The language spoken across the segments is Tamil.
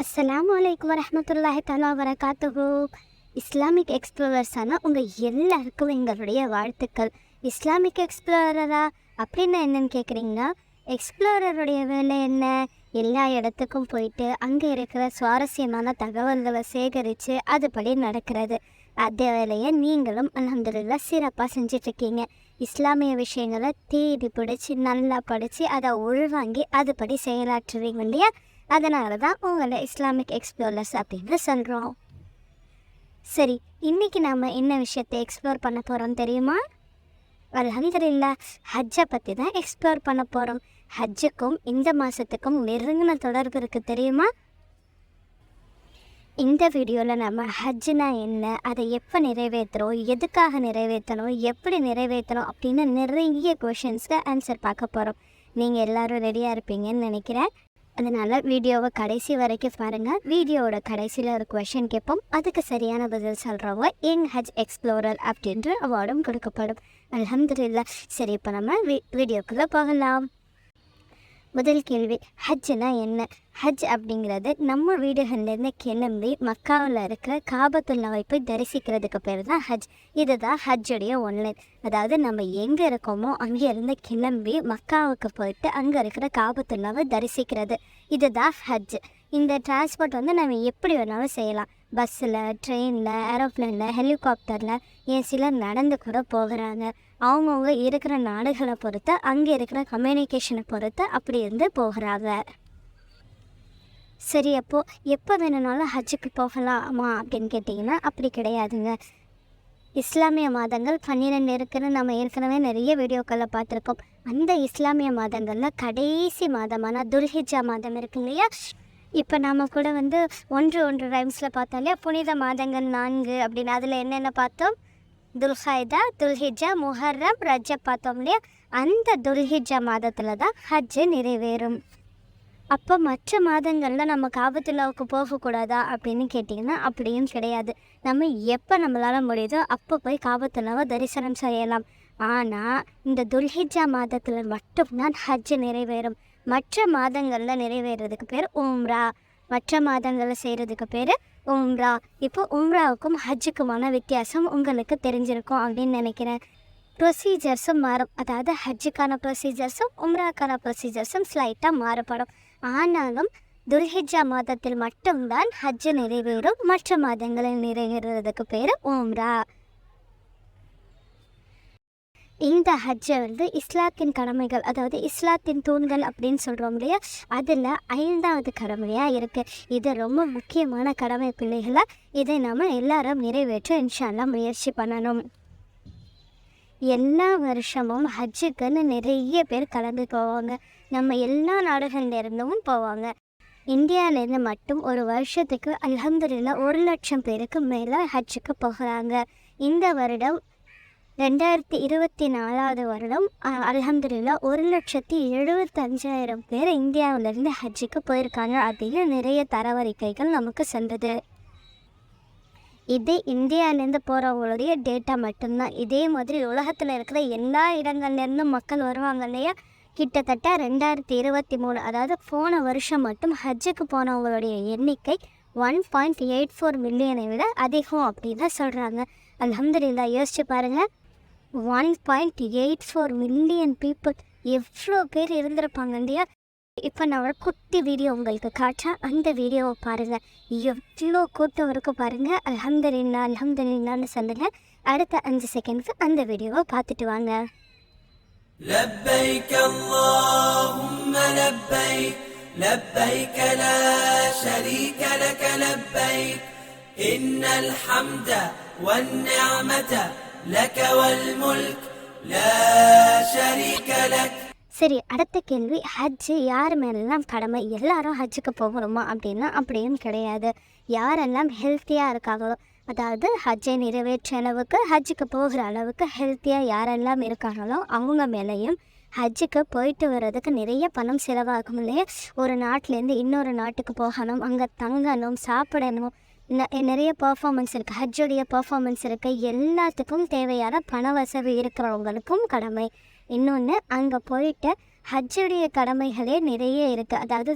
அஸ்லாம் வலைக்கம் வரமத்துல்லாஹி தஆலா வரகாத்துஹு இஸ்லாமிக் எக்ஸ்ப்ளோரர்ஸான உங்கள் எல்லாருக்கும் எங்களுடைய வாழ்த்துக்கள். இஸ்லாமிக் எக்ஸ்ப்ளோரரா அப்படின்னா என்னன்னு கேட்குறீங்கன்னா எக்ஸ்ப்ளோரருடைய வேலை என்ன? எல்லா இடத்துக்கும் போயிட்டு அங்கே இருக்கிற சுவாரஸ்யமான தகவல்களை சேகரித்து அதுபடி நடக்கிறது. அதே வேலையை நீங்களும் அலமதுல்லா சிறப்பாக செஞ்சிட்ருக்கீங்க. இஸ்லாமிய விஷயங்களை தேடி பிடிச்சி நல்லா படித்து அதை உள்வாங்கி அதுபடி செயலாற்றுவீங்க இல்லையா? அதனால தான் உங்களை இஸ்லாமிக் எக்ஸ்ப்ளோரர்ஸ் அப்படின்னு சொல்கிறோம் சரி இன்றைக்கி நாம் என்ன விஷயத்தை எக்ஸ்ப்ளோர் பண்ண போகிறோம் தெரியுமா? அல்ஹம்துலில்லா ஹஜ்ஜை பற்றி தான் எக்ஸ்ப்ளோர் பண்ண போகிறோம் ஹஜ்ஜுக்கும் இந்த மாதத்துக்கும் நெருங்கின தொடர்பு இருக்குது தெரியுமா? இந்த வீடியோவில் நம்ம ஹஜ்ஜுனா என்ன? அதை எப்போ நிறைவேற்றுறோம் எதுக்காக நிறைவேற்றணும் எப்படி நிறைவேற்றணும் அப்படின்னு நிறைய கொஷின்ஸ்க்கு ஆன்சர் பார்க்க போகிறோம் நீங்கள் எல்லாரும் ரெடியாக இருப்பீங்கன்னு நினைக்கிறேன். அதனால் வீடியோவை கடைசி வரைக்கும் பாருங்கள் வீடியோவோட கடைசியில் ஒரு கொஷின் கேட்போம். அதுக்கு சரியான பதில் சொல்கிறவங்க யங் ஹஜ் எக்ஸ்ப்ளோரர் அப்படின்ற அவார்டும் கொடுக்கப்படும். அலமதுல்லா சரி இப்போ நம்ம வீ வீடியோக்குள்ளே போகலாம். முதல் கேள்வி ஹஜ்ஜுனா என்ன? ஹஜ் அப்படிங்கிறது நம்ம வீடுகள்லேருந்து கிளம்பி மக்காவில் இருக்கிற காபத்துல்லாவை போய் தரிசிக்கிறதுக்கு பேர் தான் ஹஜ். இதுதான் ஹஜ்ஜுடைய ஒன்லைன் அதாவது நம்ம எங்கே இருக்கோமோ அங்கேருந்து கிளம்பி மக்காவுக்கு போயிட்டு அங்கே இருக்கிற காபத்துல்லாவை தரிசிக்கிறது. இதுதான் ஹஜ். இந்த டிரான்ஸ்போர்ட் வந்து நம்ம எப்படி வேணாலும் செய்யலாம். பஸ்ஸில் ட்ரெயினில் ஏரோப்ளேனில் ஹெலிகாப்டரில் ஏன் சிலர் நடந்து கூட போகிறாங்க. அவங்கவுங்க இருக்கிற நாடுகளை பொறுத்து அங்கே இருக்கிற கம்யூனிகேஷனை பொறுத்து அப்படி இருந்து போகிறாங்க. சரி அப்போது எப்போ வேணும்னாலும் ஹஜ்ஜுக்கு போகலாமா அப்படின்னு கேட்டிங்கன்னா அப்படி கிடையாதுங்க. இஸ்லாமிய மாதங்கள் பன்னிரெண்டு இருக்குன்னு நம்ம ஏற்கனவே நிறைய வீடியோக்களில் பார்த்துருக்கோம். அந்த இஸ்லாமிய மாதங்களில் கடைசி மாதமான துல்ஹிஜா மாதம் இருக்கு இல்லையா? இப்போ நாம் கூட வந்து ஒன்று ஒன்று ரைம்ஸில் பார்த்தோம் இல்லையா புனித மாதங்கள் நான்கு அப்படின்னு அதில் என்னென்ன பார்த்தோம்? துல்ஹைதா துல்ஹிஜா முஹர்ரம் ரஜப் பார்த்தோம் இல்லையா? அந்த துல்ஹிஜா மாதத்தில் தான் ஹஜ்ஜு நிறைவேறும். அப்போ மற்ற மாதங்களில் நம்ம காபத்துல்லாவுக்கு போகக்கூடாதா அப்படின்னு கேட்டிங்கன்னா அப்படியும் கிடையாது. நம்ம எப்போ நம்மளால் முடியுதோ அப்போ போய் காபத்துல்லாவை தரிசனம் செய்யலாம். ஆனால் இந்த துல்ஹிஜா மாதத்தில் மட்டும்தான் ஹஜ்ஜு நிறைவேறும். மற்ற மாதங்களில் நிறைவேறதுக்கு பேர் உம்ரா. மற்ற மாதங்களில் செய்கிறதுக்கு பேர் உம்ரா. இப்போ உம்ராவுக்கும் ஹஜ்ஜுக்குமான வித்தியாசம் உங்களுக்கு தெரிஞ்சிருக்கும் அப்படின்னு நினைக்கிறேன். ப்ரொசீஜர்ஸும் மாறும். அதாவது ஹஜ்ஜுக்கான ப்ரொசீஜர்ஸும் உம்ராக்கான ப்ரொசீஜர்ஸும் ஸ்லைட்டாக மாறுபடும். ஆனாலும் துல்ஹிஜா மாதத்தில் மட்டும்தான் ஹஜ்ஜு நிறைவேறும். மற்ற மாதங்களில் நிறைவேறுறதுக்கு பேர் உம்ரா. இந்த ஹஜ்ஜை வந்து இஸ்லாத்தின் கடமைகள் அதாவது இஸ்லாத்தின் தூண்கள் அப்படின்னு சொல்கிறோம் இல்லையா? அதில் ஐந்தாவது கடமையாக இருக்குது இது ரொம்ப முக்கியமான கடமை பிள்ளைகளை. இதை நம்ம எல்லாரும் நிறைவேற்ற இன்ஷால்லாம் முயற்சி பண்ணணும். எல்லா வருஷமும் ஹஜ்ஜுக்குன்னு நிறைய பேர் கலந்து போவாங்க. நம்ம எல்லா நாடுகள்லேருந்தும் போவாங்க. இந்தியாவிலேருந்து மட்டும் ஒரு வருஷத்துக்கு அல்ஹம்துலில்லா ஒரு லட்சம் பேருக்கு மேலே ஹஜ்ஜுக்கு போகிறாங்க. இந்த வருடம் ரெண்டாயிரத்தி இருபத்தி நாலாவது வருடம் அ- அல்ஹம்துலில்லா ஒரு லட்சத்தி எழுபத்தஞ்சாயிரம் பேர் இந்தியாவிலேருந்து ஹஜ்ஜுக்கு போயிருக்காங்க. அப்படின்னு நிறைய தரவரிக்கைகள் நமக்கு சென்றது. இது இந்தியாவிலேருந்து போகிறவங்களுடைய டேட்டா மட்டும்தான். இதே மாதிரி உலகத்தில் இருக்கிற எல்லா இடங்கள்லேருந்தும் மக்கள் வருவாங்க இல்லையா? கிட்டத்தட்ட ரெண்டாயிரத்தி இருபத்தி மூணு அதாவது போன வருஷம் மட்டும் ஹஜ்ஜுக்கு போனவங்களுடைய எண்ணிக்கை ஒன் பாயிண்ட் எயிட் ஃபோர் மில்லியனை விட அதிகம் அப்படின்னு சொல்கிறாங்க அல்ஹம்துலில்லா யோசிச்சு பாருங்கள் one point eight four million people எவ்வளோ பேர் இருந்திருப்பாங்க இல்லையா இப்போ நான் ஒரு குட்டி வீடியோ உங்களுக்கு காட்டுறேன் அந்த வீடியோவை பாருங்கள் எவ்வளோ கூட்டம் இருக்கும் பாருங்கள் அல்ஹம்துலில்லா அல்ஹம்துலில்லான்னு சொல்லுங்கள் அடுத்த அஞ்சு செகண்ட்க்கு அந்த வீடியோவை பார்த்துட்டு வாங்க لبيك اللهم لبيك لبيك لا شريك لك لبيك إن الحمد والنعمة لك والملك لا شريك لك சரி அடுத்த கேள்வி ஹஜ்ஜு யார் மேலெல்லாம் கடமை எல்லாரும் ஹஜ்ஜுக்கு போகணுமா அப்படின்னா அப்படியும் கிடையாது யாரெல்லாம் ஹெல்த்தியாக இருக்காங்களோ அதாவது ஹஜ்ஜை நிறைவேற்ற அளவுக்கு ஹஜ்ஜுக்கு போகிற அளவுக்கு ஹெல்த்தியாக யாரெல்லாம் இருக்காங்களோ அவங்க மேலேயும் ஹஜ்ஜுக்கு போயிட்டு வர்றதுக்கு நிறைய பணம் செலவாகும் இல்லையா ஒரு நாட்டிலேருந்து இன்னொரு நாட்டுக்கு போகணும் அங்கே தங்கணும் சாப்பிடணும் ந- நிறைய பர்ஃபார்மன்ஸ் இருக்குது ஹஜ்ஜுடைய பர்ஃபார்மன்ஸ் இருக்குது எல்லாத்துக்கும் தேவையான பண வசதி இருக்கிறவங்களுக்கும் கடமை. இன்னொன்று அங்கே போயிட்டு ஹஜ்ஜுடைய கடமைகளே நிறைய இருக்குது அதாவது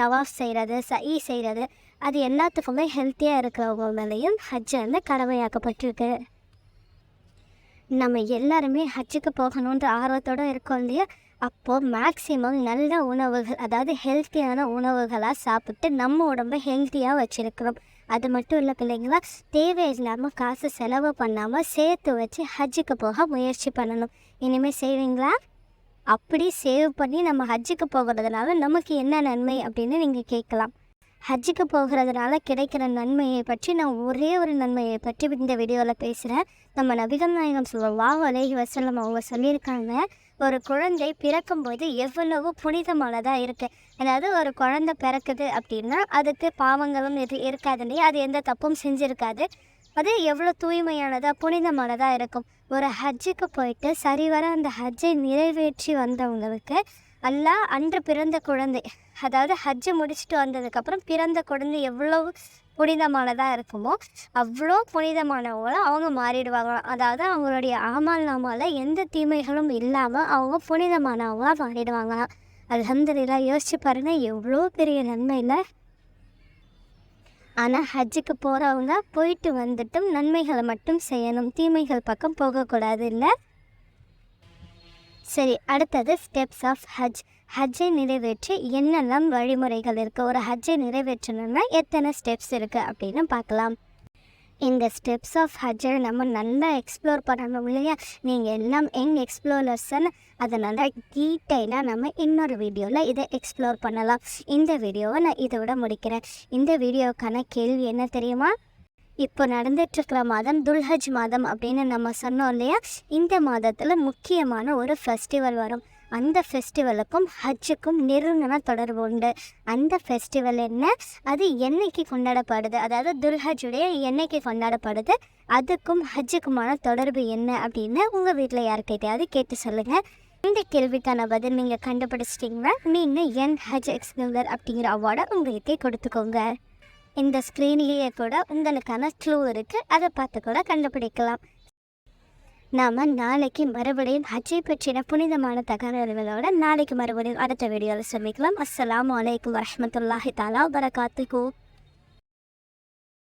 தவாஃப் செய்கிறது சஈ செய்கிறது அது எல்லாத்துக்குமே ஹெல்த்தியாக இருக்கிறவங்க மேலேயும் ஹஜ் வந்து கடமையாக்கப்பட்டிருக்கு. நம்ம எல்லாருமே ஹஜ்ஜுக்கு போகணுன்ற ஆர்வத்தோடு இருக்கோம் இல்லையா? அப்போது மேக்ஸிமம் நல்ல உணவுகள் அதாவது ஹெல்த்தியான உணவுகளாக சாப்பிட்டு நம்ம உடம்பை ஹெல்த்தியாக வச்சுருக்கிறோம். அது மட்டும் இல்லை பிள்ளைங்களா தேவை இல்லாமல் காசு செலவு பண்ணாமல் சேர்த்து வச்சு ஹஜ்ஜுக்கு போக முயற்சி பண்ணணும். இனிமேல் செய்வீங்களா? அப்படி சேவ் பண்ணி நம்ம ஹஜ்ஜுக்கு போகிறதுனால நமக்கு என்ன நன்மை அப்படின்னு நீங்கள் கேட்கலாம். ஹஜ்ஜுக்கு போகிறதுனால கிடைக்கிற நன்மையை பற்றி நான் ஒரே ஒரு நன்மையை பற்றி இந்த வீடியோவில் பேசுகிறேன் நம்ம நபிகள் நாயகம் சொல்லுவாங்க அலேஹி வசல்லம் அவங்க சொல்லியிருக்காங்க ஒரு குழந்தை பிறக்கும்போது எவ்வளவு புனிதமானதாக இருக்குது அதாவது ஒரு குழந்தை பிறக்குது அப்படின்னா அதுக்கு பாவங்களும் இரு இருக்காது இல்லையா அது எந்த தப்பும் செஞ்சுருக்காது. அது எவ்வளோ தூய்மையானதாக புனிதமானதாக இருக்கும். ஒரு ஹஜ்ஜுக்கு போயிட்டு சரிவர அந்த ஹஜ்ஜை நிறைவேற்றி வந்தவங்களுக்கு அல்லாஹ் அன்று பிறந்த குழந்தை அதாவது ஹஜ்ஜை முடிச்சுட்டு வந்ததுக்கப்புறம் பிறந்த குழந்தை எவ்வளவு புனிதமானதாக இருக்குமோ அவ்வளோ புனிதமானவங்களும் அவங்க மாறிடுவாங்களாம் அதாவது அவங்களுடைய ஆமால் நாமால எந்த தீமைகளும் இல்லாமல் அவங்க புனிதமானவங்களாக மாறிடுவாங்களாம் அல்ஹம்துலில்லாஹ் யோசிச்சு பாருங்க எவ்வளோ பெரிய நன்மை இல்லை ஆனால் ஹஜ்ஜுக்கு போகிறவங்க போயிட்டு வந்துட்டும் நன்மைகளை மட்டும் செய்யணும். தீமைகள் பக்கம் போகக்கூடாது இல்லை? சரி அடுத்தது ஸ்டெப்ஸ் ஆஃப் ஹஜ். ஹஜ்ஜை நிறைவேற்றி என்னெல்லாம் வழிமுறைகள் இருக்குது ஒரு ஹஜ்ஜை நிறைவேற்றணும்னா எத்தனை ஸ்டெப்ஸ் இருக்குது அப்படின்னு பார்க்கலாம். இந்த ஸ்டெப்ஸ் ஆஃப் ஹஜ்ஜை நம்ம நல்லா எக்ஸ்ப்ளோர் பண்ணணும் இல்லையா? நீங்கள் எல்லாம் யங் எக்ஸ்ப்ளோரர்ஸ்ன்னு அதை நல்லா டீட்டெயிலாக நம்ம இன்னொரு வீடியோவில் இதை எக்ஸ்ப்ளோர் பண்ணலாம். இந்த வீடியோவை நான் இதோட முடிக்கிறேன். இந்த வீடியோவுக்கான கேள்வி என்ன தெரியுமா? இப்போ நடந்துட்டுருக்கிற மாதம் துல்ஹஜ் மாதம் அப்படின்னு நம்ம சொன்னோம் இல்லையா? இந்த மாதத்தில் முக்கியமான ஒரு ஃபெஸ்டிவல் வரும். அந்த ஃபெஸ்டிவலுக்கும் ஹஜ்ஜுக்கும் நெருங்கின தொடர்பு உண்டு. அந்த ஃபெஸ்டிவல் என்ன? அது என்னைக்கு கொண்டாடப்படுது? அதாவது துல்ஹஜுடைய என்னைக்கு கொண்டாடப்படுது? அதுக்கும் ஹஜ்ஜுக்குமான தொடர்பு என்ன அப்படின்னு உங்கள் வீட்டில் யார்கிட்டையாவது கேட்டு சொல்லுங்கள் இந்த கேள்விக்கான பதில் நீங்கள் கண்டுபிடிச்சிட்டிங்கன்னா நீங்கள் என் ஹஜ் எக்ஸ்பிளர் அப்படிங்கிற அவார்டை உங்களுக்கே கொடுத்துக்கோங்க. இந்த ஸ்க்ரீன்லேயே கூட உங்களுக்கான க்ளூ இருக்குது அதை பார்த்து கூட கண்டுபிடிக்கலாம். நாம் நாளைக்கு மறுபடியும் ஹஜ்ஜை பற்றின புனிதமான தகவல்களோட நாளைக்கு மறுபடியும் அடுத்த வீடியோவில் சந்திக்கலாம். அஸ்லாம் வலைக்கம் வரமத்துல்லாஹி தாலா வரகாத்துக்கு